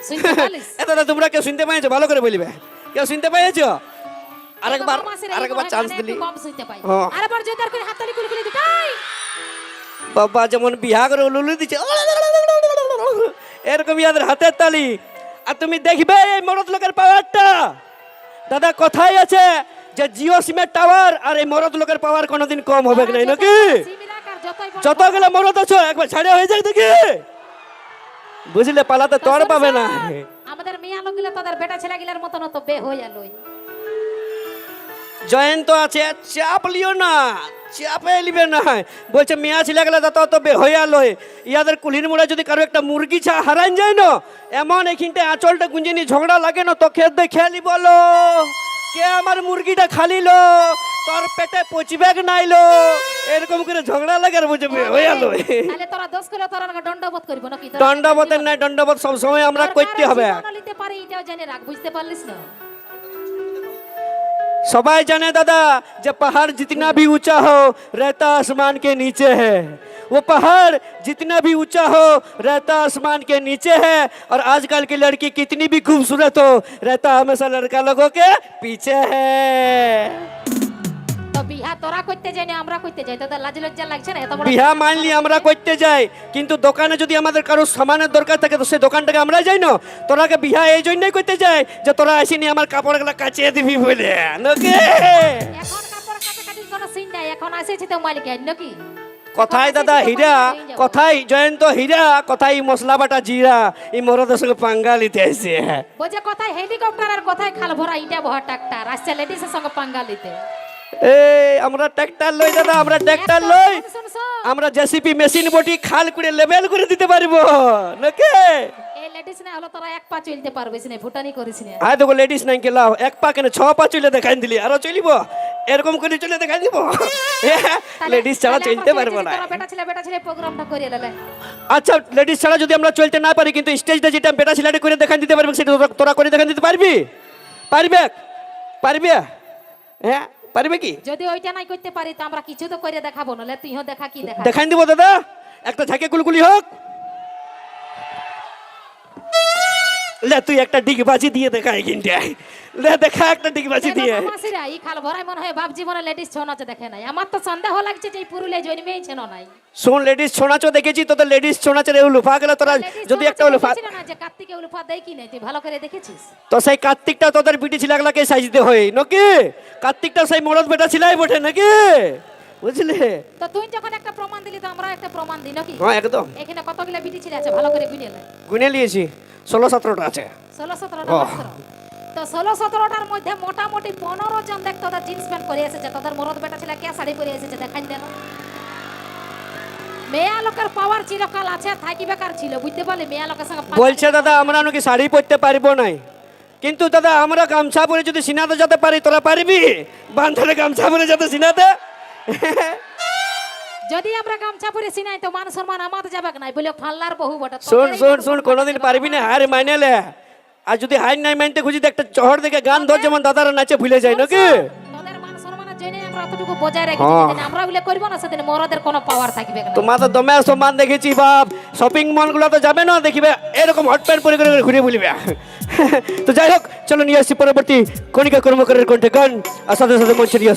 শুনতে তোমরা কেউ শুনতে পাইছো ভালো করে বলিবে। কেউ শুনতে পাইছো আরেকবার আরেকবার চান্স দিলি একটু কম শুনতে পাই। হ্যাঁ। আরেকবার জোরদার করে হাততালি কুলি কুলি দিতাই বাবা যেমন বিহা করে উলুলু দিচ্ছে। এরকম ইয়াদের হাতের তালি। আর তুমি দেখবে এই মরদ লোকের পাওয়ারটা দাদা কথাই আছে যে জিও সিমের টাওয়ার আর এই মরদ লোকের পাওয়ার কোনোদিন কম হবে না নাকি? যতগুলো মরদ আছো একবার ছাড়া হয়ে যাক দেখি বুঝলে পালাতে তোর পাবে না। আমাদের মিয়া লোকগুলো তাদের বেটা ছেলেগুলোর মতন তো বে হয়ে লই জয়ন্ত আছে চাপ লিও না চাপে লিবে না। বলছে মেয়া ছিল গেলে তত তো বে হইয়া লয় ইয়াদের কুলির মোড়ে যদি কারও একটা মুরগি ছা হারান যায় না এমন এখানটা আঁচলটা গুঞ্জে নিয়ে ঝগড়া লাগে না তো খেয়ে দেখে লি বলো। কে আমার মুরগিটা খালিলো? তোর পেটে পচিবেগ নাইলো এরকম করে ঝগড়া লাগে আর বুঝে বে হইয়া লয় তাহলে তোরা দোষ করে তোরা নাকি দণ্ডবোধ করবো নাকি তোরা দণ্ডবোধের নাই দণ্ডবোধ সবসময় আমরা করতে হবে জীবনও নিতে পারি এটাও জেনে রাখ বুঝতে পারলিস না सबाई जाने दादा जब पहाड़ जितना भी ऊंचा हो रहता आसमान के नीचे है वो पहाड़ जितना भी ऊंचा हो रहता आसमान के नीचे है और आजकल की लड़की कितनी भी खूबसूरत हो रहता हमेशा लड़का लोगों के पीछे है তো বিহা তোরা করতে যাই না আমরা করতে যাই। তোদের লাজ লজ্জা লাগছে না? এত বড় বিহা মানলি আমরা করতে যাই কিন্তু দোকানে যদি আমাদের কারও সামানের দরকার থাকে তো সেই দোকানটাকে আমরা যাই না? তোরাকে বিহা এই জন্যই করতে যাই যে তোরা আসিনি আমার কাপড়গুলো কাচিয়ে দিবি বলে। নাকি? এখন কাপড় কোনো সিন নাই এখন আসেছি তো মালিক নাকি? কথাই দাদা হীরা কথাই জয়ন্ত হীরা কথাই মশলা বাটা জিরা এই মরদের সঙ্গে পাঙ্গা লিতে আসে বলছে কোথায় হেলিকপ্টার আর কোথায় খাল ভরা ইটা বহা ট্রাক্টর আসছে লেডিসের সঙ্গে পাঙ্গা লিতে এই আমরা ট্র্যাক্টর লই দাদা আমরা ট্র্যাক্টর লই। আমরা জেসিপি মেশিন বটি খাল করে লেভেল করে দিতে পারব নাকি এই লেডিস না হলো তোরা এক পা চলতে পারবিস না ভুটানি করিস না। আয় দেখো লেডিস নাই এক পা কেন ছ পা চলে দেখাই দিলি আরও চলিব এরকম করে চলে দেখাই দিব? লেডিস ছাড়া চলতে পারব না। বেটা ছেলে বেটা ছেলে প্রোগ্রামটা করে লেলে আচ্ছা লেডিস ছাড়া যদি আমরা চলতে না পারি কিন্তু স্টেজটা যেটা বেটা ছেলেটা করে দিতে পারবে সেটা তোরা- করে দিতে পারবি? পারবে? পারবে? হ্যাঁ? পারবে কি? যদি ওইটা নাই করতে পারি তো আমরা কিছু তো করে দেখাবো নাহলে তুইও দেখা কি দেখা দেখাই দিব দাদা। একটা ঝাঁকে কুলকুলি হোক লে তুই একটা ডিগবাজি দিয়ে দেখা এখানটায় লে দেখা একটা ডিগবাজি দিয়ে। মাসিরা এই খাল ভরাই মনে হয় বাপ জীবনে লেডিস ছৌ নাচে দেখে নাই। আমার তো সন্দেহ লাগছে যে এই পুরুলিয়া জন্মেই ছিল নাই। শোন লেডিস ছোনাচো দেখেছি তোদের লেডিস ছোনাচের এই লুফা গেলে তোরা যদি একটা নাচে লুফা দেখেছিল না যে কার্তিকে উলফা দেয় কি নাই? তুই ভালো করে দেখেছিস? তো সেই কার্তিকটা তোদের বিটি ছিলাগুলাকে সাজতে হয় নাকি? কার্তিকটা সেই মরদ বেটা ছিলাই বটে নাকি? বুঝলে? তো তুই যখন একটা প্রমাণ দিলি তো আমরা একটা প্রমাণ দিই নাকি? হ্যাঁ একদম। এখানে কতগুলো বিটি ছিল আছে? ভালো করে গুনে গুনে নিয়েছি। ষোলো সতেরোটা আছে। ষোলো সতেরোটা তো ষোলো সতেরোটার মধ্যে মোটামুটি পনেরো জন দেখ তোদের জিন্স প্যান্ট পরে এসেছে তোদের মরদ বেটা ছেলে কে শাড়ি পরে এসেছে দেখাই দেন। মেয়া লোকের পাওয়ার চিরকাল আছে থাকি বেকার ছিল বুঝতে পারলি? মেয়া লোকের সঙ্গে বলছে দাদা আমরা নাকি শাড়ি পরতে পারব নাই। কিন্তু দাদা আমরা গামছা পরে যদি সিনাতে যেতে পারি তোরা পারবি? বান্ধরে গামছা পরে যেতে সিনাতে? যদি আমরা গামছা পরে সিনাই তো মান সম্মান আমাদের যাবে নাই। বলে ফাল্লার বহু বটে। শোন শোন শোন কোনোদিন পারবি না হার মাইনেলে আর যদি হার নাই মাইনতে খুঁজি একটা চহর দেখে গান ধর যেমন দাদারা নাচে ভুলে যায় নাকি? মান হ্যাঁ। আমরা বলে করব না সেদিন মরদের কোনো পাওয়ার থাকবে না। তোমার তো দমে সম্মান দেখেছি বাপ। শপিং মলগুলো তো যাবে না দেখিবে এরকম হট প্যান্ট পরে করে ঘুরে বলিবে। তো যাই হোক চলো নিয়ে আসছি পরবর্তী কণিকা কর্মকারের কণ্ঠে গান আর সাথে সাথে মঞ্চে নিয়ে